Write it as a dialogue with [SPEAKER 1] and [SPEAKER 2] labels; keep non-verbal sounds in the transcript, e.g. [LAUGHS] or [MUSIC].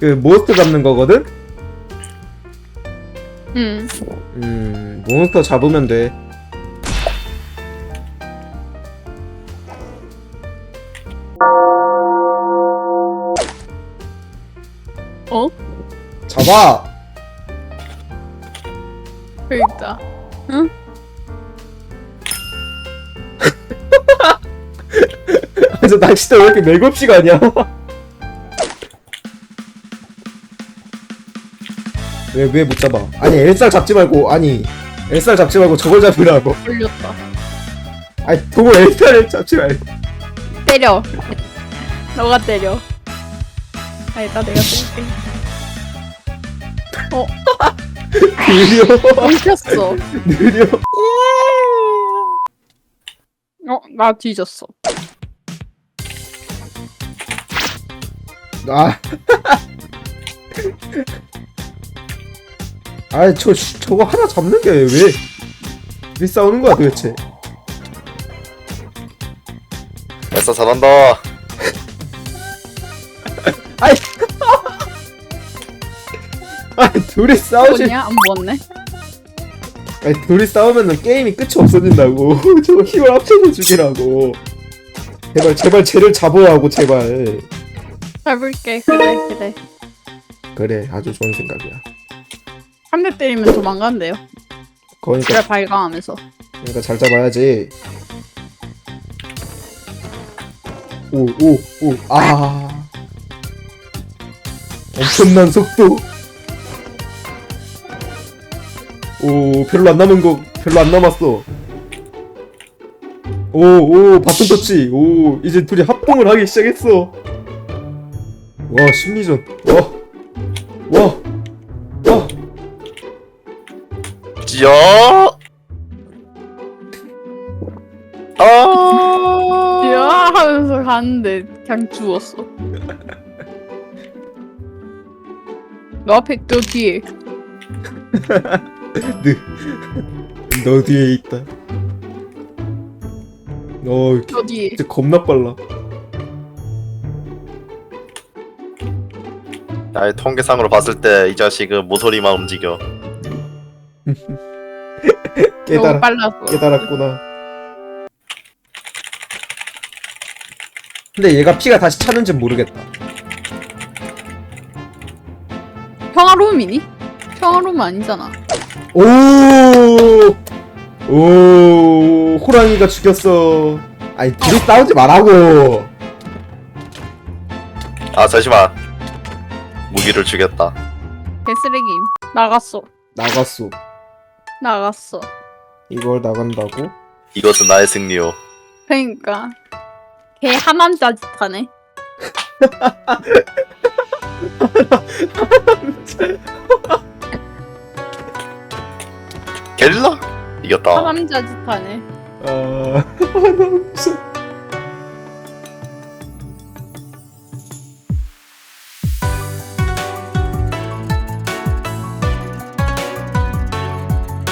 [SPEAKER 1] 그 몬스터 잡는 거거든?
[SPEAKER 2] 응.
[SPEAKER 1] 음 몬스터 잡으면 돼
[SPEAKER 2] 어?
[SPEAKER 1] 잡아!
[SPEAKER 2] 여기 있다. [LAUGHS]
[SPEAKER 1] 아, 저 낚싯대 왜 이렇게 맥없이가 아니야? [LAUGHS] 왜 왜 못 잡아? 아니 엘살 잡지 말고 아니 엘살 잡지 말고 저걸 잡으라고
[SPEAKER 2] 걸렸다.
[SPEAKER 1] 아니 도구 엘살을 잡지 말고
[SPEAKER 2] 때려. 너가 때려. 아니다, 내가 때릴게. 어, [LAUGHS]
[SPEAKER 1] 느려
[SPEAKER 2] 엉켰어.
[SPEAKER 1] 느려
[SPEAKER 2] 어, 나 뒤졌어.
[SPEAKER 1] 아 [LAUGHS] 아니 저 씨, 저거 하나 잡는 게 왜 왜 싸우는 거야 도대체
[SPEAKER 3] 애써 잘한다. [LAUGHS]
[SPEAKER 1] 아이 [LAUGHS] 아니 둘이 싸우지
[SPEAKER 2] 뭐냐? 안?
[SPEAKER 1] 아니 둘이 싸우면은 게임이 끝이 없어진다고 [LAUGHS] 저거 힘을 합쳐서 죽이라고 제발 제발 쟤를 잡아야 하고 제발
[SPEAKER 2] 해볼게. 그래, 그래.
[SPEAKER 1] 그래 아주 좋은 생각이야
[SPEAKER 2] 한대 때리면 도망간대요.
[SPEAKER 1] 그러니까.
[SPEAKER 2] 그래, 발광하면서.
[SPEAKER 1] 그러니까 잘 잡아야지. 오 오 오 아. 엄청난 속도. 오 별로 안 남은 거 별로 안 남았어. 오 오 바톤 터치. 오 이제 둘이 합동을 하기 시작했어. 와 심리전. 와 와 와
[SPEAKER 3] 지어. 아.
[SPEAKER 2] 야 하면서 가는데 그냥 죽었어. [LAUGHS] 너 앞에 또 뒤에. [LAUGHS]
[SPEAKER 1] 너 뒤에 있다 어
[SPEAKER 2] 너 뒤에.
[SPEAKER 1] 진짜 겁나 빨라
[SPEAKER 3] 나의 통계상으로 봤을 때 이 자식은 모서리만 움직여. [LAUGHS]
[SPEAKER 2] 너무
[SPEAKER 1] 깨달아
[SPEAKER 2] 빨라서.
[SPEAKER 1] 깨달았구나 근데 얘가 피가 다시 차는지 모르겠다
[SPEAKER 2] 평화로움이니? 평화로움 아니잖아.
[SPEAKER 1] 오! 오! 호랑이가 죽였어 아니 둘이 싸우지 말라고
[SPEAKER 3] 아 잠시만. 무기를 주겠다.
[SPEAKER 2] 개쓰레기임. 나갔어.
[SPEAKER 1] 나갔어
[SPEAKER 2] 나갔어.
[SPEAKER 1] 이걸 나간다고?
[SPEAKER 3] 이것은 나의 승리요.
[SPEAKER 2] 그러니까 개 하남자 짓 하네.
[SPEAKER 3] 게릴라? 이겼다.
[SPEAKER 2] 하남자 짓 하네.
[SPEAKER 1] 아... [LAUGHS] 너무 무서워